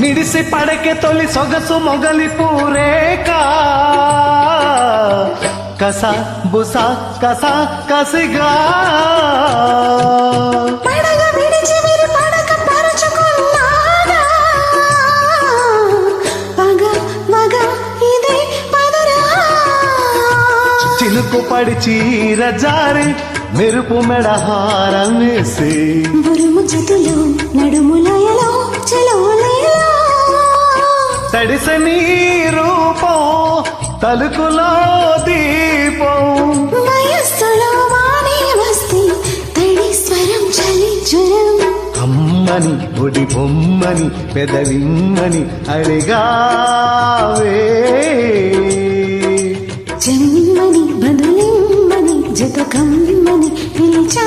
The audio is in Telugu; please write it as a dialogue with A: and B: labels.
A: మిడిసి పడకే తొలి సొగసు మొగలి పూరేక. కస బుస కస కసిగా. చినుకు పడి చీర జారి మెరుపు మెడ హారం వేసి తడిస నీ రూపం తలుకులో దీపం.
B: వయస్సులో వానే వస్తే తడి స్వరం చలి జ్వరం
A: అమ్మని ఒడి బొమ్మని పెదవిమ్మని అడిగావే.
B: జన్మని బదులిమ్మని జత కమ్మని పిలిచా